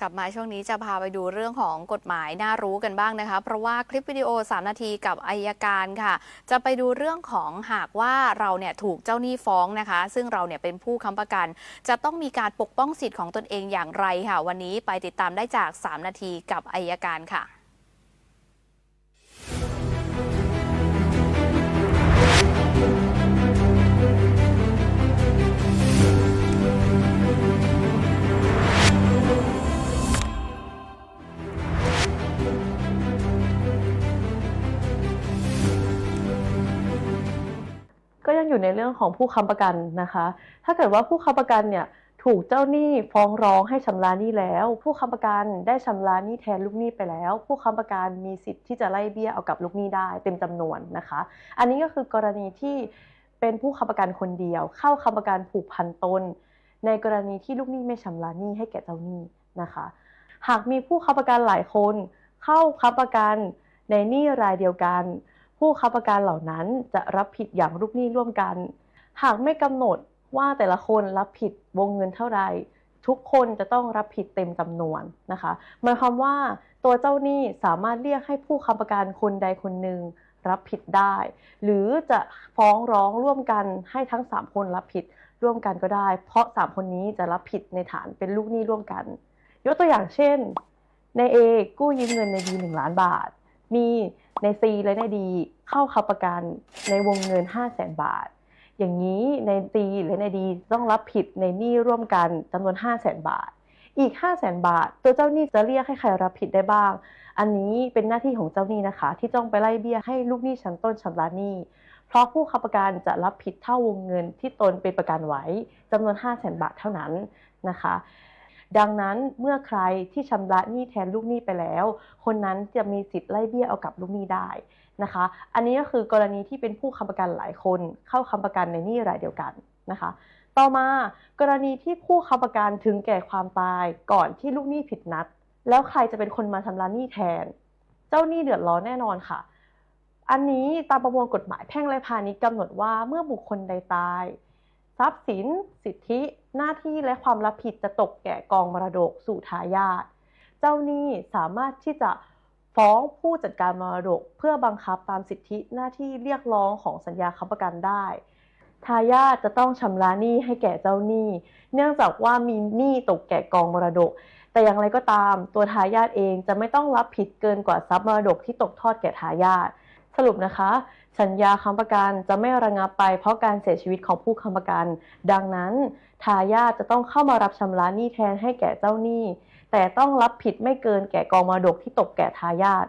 กลับมาช่วงนี้จะพาไปดูเรื่องของกฎหมายน่ารู้กันบ้างนะคะ เพราะว่าคลิปวิดีโอ 3 นาทีกับอายการค่ะ จะไปดูเรื่องของหากว่าเราเนี่ยถูกเจ้าหนี้ฟ้องนะคะ ซึ่งเราเนี่ยเป็นผู้ค้ำประกัน จะต้องมีการปกป้องสิทธิ์ของตนเองอย่างไรค่ะ วันนี้ไปติดตามได้จาก 3 นาทีกับอายการค่ะ ก็ยังอยู่ในเรื่องของผู้ค้ำประกันนะคะ ถ้าเกิดว่าผู้ค้ำประกันเนี่ยถูกเจ้าหนี้ฟ้องร้องให้ชำระหนี้แล้ว ผู้ค้ำประกันได้ชำระหนี้แทนลูกหนี้ไปแล้ว ผู้ค้ำประกันมีสิทธิ์ที่จะไล่เบี้ยเอากับลูกหนี้ได้เต็มจำนวนนะคะ อันนี้ก็คือกรณีที่เป็นผู้ค้ำประกันคนเดียว เข้าค้ำประกันผูกพันตน ในกรณีที่ลูกหนี้ไม่ชำระหนี้ให้แก่เจ้าหนี้นะคะ หากมีผู้ค้ำประกันหลายคน เข้าค้ำประกันในหนี้รายเดียวกัน ผู้ค้ำประกันเหล่านั้นจะรับผิดอย่างลูกหนี้ร่วมกัน หากไม่กำหนดว่าแต่ละคนรับผิดวงเงินเท่าใดทุกคนจะต้องรับผิดเต็มจำนวนนะคะหมายความว่าตัวเจ้าหนี้สามารถเรียกให้ผู้ค้ำประกันคนใดคนหนึ่งรับผิดได้ หรือจะฟ้องร้องร่วมกันให้ทั้ง 3 คนรับผิดร่วมกันก็ได้ เพราะ 3 คนนี้จะรับผิดในฐานเป็นลูกหนี้ร่วมกัน ยกตัวอย่างเช่น ใน A กู้ยืมเงินใน B 1ล้านบาท มีใน C และใน D เข้าค้ำประกันในวงเงิน 5 0 0แสนบาท อย่างนี้ใน C และใน D ต้องรับผิดในหนี้ร่วมกันจำนวน 5 0 0แสนบาท อีก 5 0 0แสนบาท ตัวเจ้าหนี้จะเรียกให้ใครรับผิดได้บ้าง อันนี้เป็นหน้าที่ของเจ้าหนี้นะคะ ที่ต้องไปไล่เบี้ยให้ลูกหนี้ชั้นต้นชำระหนี้ เพราะผู้ค้ำประกันจะรับผิดเท่าวงเงินที่ตนเป็นประกันไว้จำนวน 5 0 0แสนบาทเท่านั้นนะคะ ดังนั้นเมื่อใครที่ชำระหนี้แทนลูกหนี้ไปแล้ว คนนั้นจะมีสิทธิ์ไล่เบี้ยเอากับลูกหนี้ได้นะคะ อันนี้ก็คือกรณีที่เป็นผู้ค้ำประกันหลายคนเข้าค้ำประกันในหนี้รายเดียวกันนะคะ ต่อมากรณีที่ผู้ค้ำประกันถึงแก่ความตายก่อนที่ลูกหนี้ผิดนัด แล้วใครจะเป็นคนมาชำระหนี้แทน เจ้าหนี้เดือดร้อนแน่นอนค่ะ อันนี้ตามประมวลกฎหมายแพ่งและพาณิชย์กำหนดว่าเมื่อบุคคลใดตาย ทรัพย์สิน สิทธิหน้าที่และความรับผิดจะตกแก่กองมรดกสู่ทายาท เจ้าหนี้สามารถที่จะฟ้องผู้จัดการมรดกเพื่อบังคับตามสิทธิหน้าที่เรียกร้องของสัญญาค้ำประกันได้ ทายาทจะต้องชำระหนี้ให้แก่เจ้าหนี้ เนื่องจากว่ามีหนี้ตกแก่กองมรดก แต่อย่างไรก็ตาม ตัวทายาทเองจะไม่ต้องรับผิดเกินกว่าทรัพย์มรดกที่ตกทอดแก่ทายาท สรุปนะคะ สัญญาค้ำประกันจะไม่ระงับไปเพราะการเสียชีวิตของผู้ค้ำประกัน ดังนั้นทายาทจะต้องเข้ามารับชำระหนี้แทนให้แก่เจ้าหนี้ แต่ต้องรับผิดไม่เกินแก่กองมรดกที่ตกแก่ทายาท